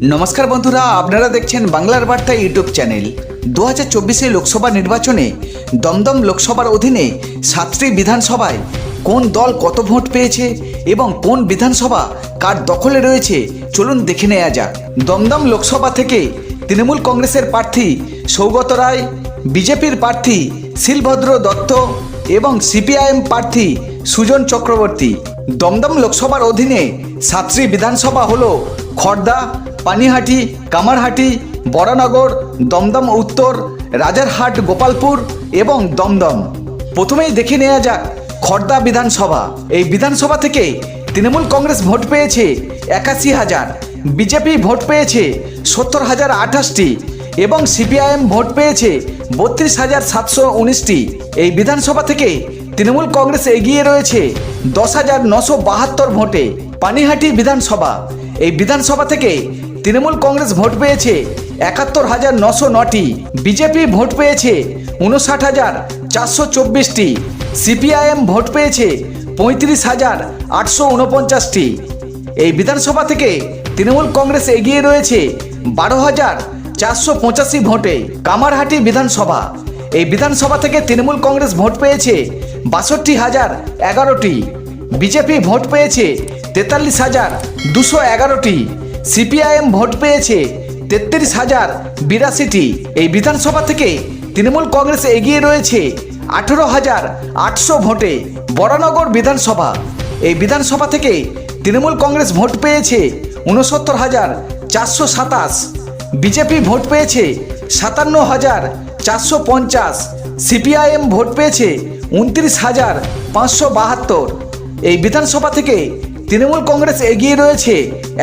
নমস্কার বন্ধুরা, আপনারা দেখছেন বাংলার বার্তা ইউটিউব চ্যানেল। দু হাজার চব্বিশে লোকসভা নির্বাচনে দমদম লোকসভার অধীনে সাতটি বিধানসভায় কোন দল কত ভোট পেয়েছে এবং কোন বিধানসভা কার দখলে রয়েছে, চলুন দেখে নেওয়া যাক। দমদম লোকসভা থেকে তৃণমূল কংগ্রেসের প্রার্থী সৌগত রায়, বিজেপির প্রার্থী শিলভদ্র দত্ত এবং সিপিআইএম প্রার্থী সুজন চক্রবর্তী। দমদম লোকসভার অধীনে সাতটি বিধানসভা হল খড়দা পানিহাটি, কামারহাটি বরানগর দমদম উত্তর, রাজারহাট, গোপালপুর এবং দমদম। প্রথমেই দেখে নেওয়া যাক খড়দা বিধানসভা। এই বিধানসভা থেকে তৃণমূল কংগ্রেস ভোট পেয়েছে একাশি হাজার, বিজেপি ভোট পেয়েছে সত্তর হাজার আঠাশটি এবং সিপিআইএম ভোট পেয়েছে বত্রিশ হাজার সাতশো উনিশটি। এই বিধানসভা থেকে তৃণমূল কংগ্রেস এগিয়ে রয়েছে দশ হাজার নশো বাহাত্তর ভোটে পানিহাটি বিধানসভা। এই বিধানসভা থেকে তৃণমূল কংগ্রেস ভোট পেয়েছে একাত্তর হাজার নশো নটি, বিজেপি ভোট পেয়েছে উনষাট হাজার চারশো চব্বিশটি, সিপিআইএম ভোট পেয়েছে পঁয়ত্রিশ হাজার আটশো উনপঞ্চাশটি। এই বিধানসভা থেকে তৃণমূল কংগ্রেস এগিয়ে রয়েছে বারো হাজার চারশো পঁচাশি ভোটে কামারহাটি বিধানসভা। এই বিধানসভা থেকে তৃণমূল কংগ্রেস ভোট পেয়েছে বাষট্টি হাজার এগারোটি, বিজেপি ভোট পেয়েছে তেতাল্লিশ হাজার দুশো এগারোটি। সিপিআইএম ভোট পেয়েছে তেত্রিশ হাজার বিরাশিটি। এই বিধানসভা থেকে তৃণমূল কংগ্রেস এগিয়ে রয়েছে আঠেরো হাজার আটশো ভোটে বরানগর বিধানসভা। এই বিধানসভা থেকে তৃণমূল কংগ্রেস ভোট পেয়েছে উনসত্তর হাজার চারশো সাতাশ। বিজেপি ভোট পেয়েছে সাতান্ন হাজার চারশো পঞ্চাশ। সিপিআইএম ভোট পেয়েছে উনত্রিশ হাজার পাঁচশো বাহাত্তর। এই বিধানসভা থেকে তৃণমূল কংগ্রেস এগিয়ে রয়েছে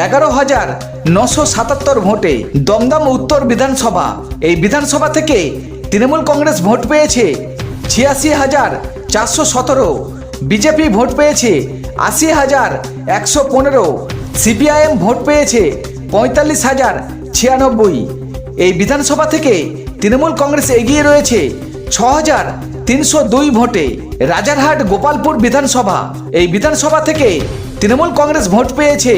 এগারো হাজার নশো সাতাত্তর ভোটে দমদম উত্তর বিধানসভা। এই বিধানসভা থেকে তৃণমূল কংগ্রেস ভোট পেয়েছে ছিয়াশি হাজার চারশো সতেরো। বিজেপি ভোট পেয়েছে আশি হাজার একশো পনেরো। সিপিআইএম ভোট পেয়েছে পঁয়তাল্লিশ হাজার ছিয়ানব্বই। এই বিধানসভা থেকে তৃণমূল কংগ্রেস এগিয়ে রয়েছে ছ হাজার তিনশো দুই ভোটে রাজারহাট গোপালপুর বিধানসভা। এই বিধানসভা থেকে তৃণমূল কংগ্রেস ভোট পেয়েছে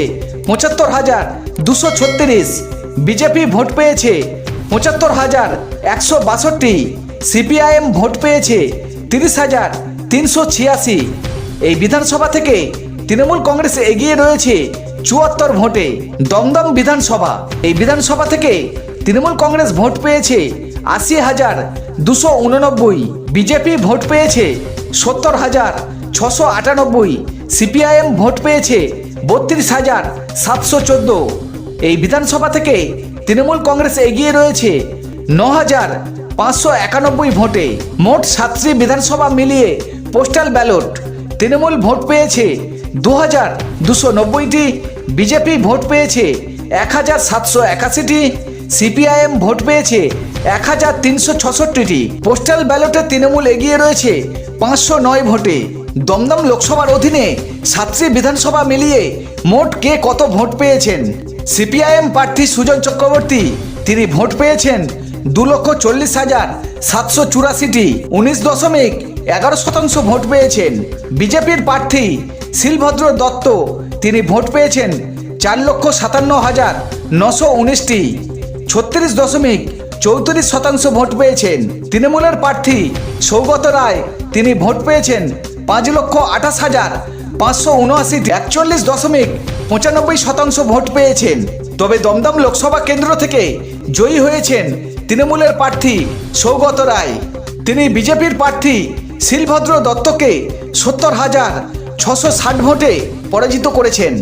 পঁচাত্তর হাজার দুশো ছত্রিশ। বিজেপি ভোট পেয়েছে পঁচাত্তর হাজার একশো বাষট্টি। সিপিআইএম ভোট পেয়েছে তিরিশ হাজার তিনশো ছিয়াশি। এই বিধানসভা থেকে তৃণমূল কংগ্রেস এগিয়ে রয়েছে চুয়াত্তর ভোটে, দমদম বিধানসভা। এই বিধানসভা থেকে তৃণমূল কংগ্রেস ভোট পেয়েছে আশি হাজার দুশো উননব্বই। বিজেপি ভোট পেয়েছে সত্তর হাজার ছশো আটানব্বই। সিপিআইএম ভোট পেয়েছে বত্রিশ হাজার সাতশো চোদ্দ। এই বিধানসভা থেকে তৃণমূল কংগ্রেস এগিয়ে রয়েছে ন হাজার পাঁচশো একানব্বই ভোটে। মোট সাতটি বিধানসভা মিলিয়ে পোস্টাল ব্যালট। তৃণমূল ভোট পেয়েছে দু হাজার দুশো নব্বইটি। বিজেপি ভোট পেয়েছে এক হাজার সাতশো একাশিটি। সিপিআইএম ভোট পেয়েছে এক হাজার তিনশো ছষট্টিটি। পোস্টাল ব্যালটে তৃণমূল এগিয়ে রয়েছে পাঁচশো নয় ভোটে। দমদম লোকসভার অধীনে সাতটি বিধানসভা মিলিয়ে মোট কে কত ভোট পেয়েছেন? সিপিআইএম প্রার্থী সুজন চক্রবর্তী, তিনি ভোট পেয়েছেন দু লক্ষ চল্লিশ হাজার সাতশো চুরাশিটি, উনিশ দশমিক এগারো শতাংশ ভোট পেয়েছেন। বিজেপির প্রার্থী শিলভদ্র দত্ত, তিনি ভোট পেয়েছেন চার লক্ষ সাতান্ন হাজার নশো উনিশটি, ছত্রিশ দশমিক চৌত্রিশ শতাংশ ভোট পেয়েছেন। তৃণমূলের প্রার্থী সৌগত রায়, তিনি ভোট পেয়েছেন পাঁচ লক্ষ আঠাশ হাজার পাঁচশো উনআশি একচল্লিশ দশমিক পঁচানব্বই শতাংশ ভোট পেয়েছেন। তবে দমদম লোকসভা কেন্দ্র থেকে জয়ী হয়েছেন তৃণমূলের প্রার্থী সৌগত রায়। তিনি বিজেপির প্রার্থী শিলভদ্র দত্তকে সত্তর হাজার ছশো ষাট ভোটে পরাজিত করেছেন।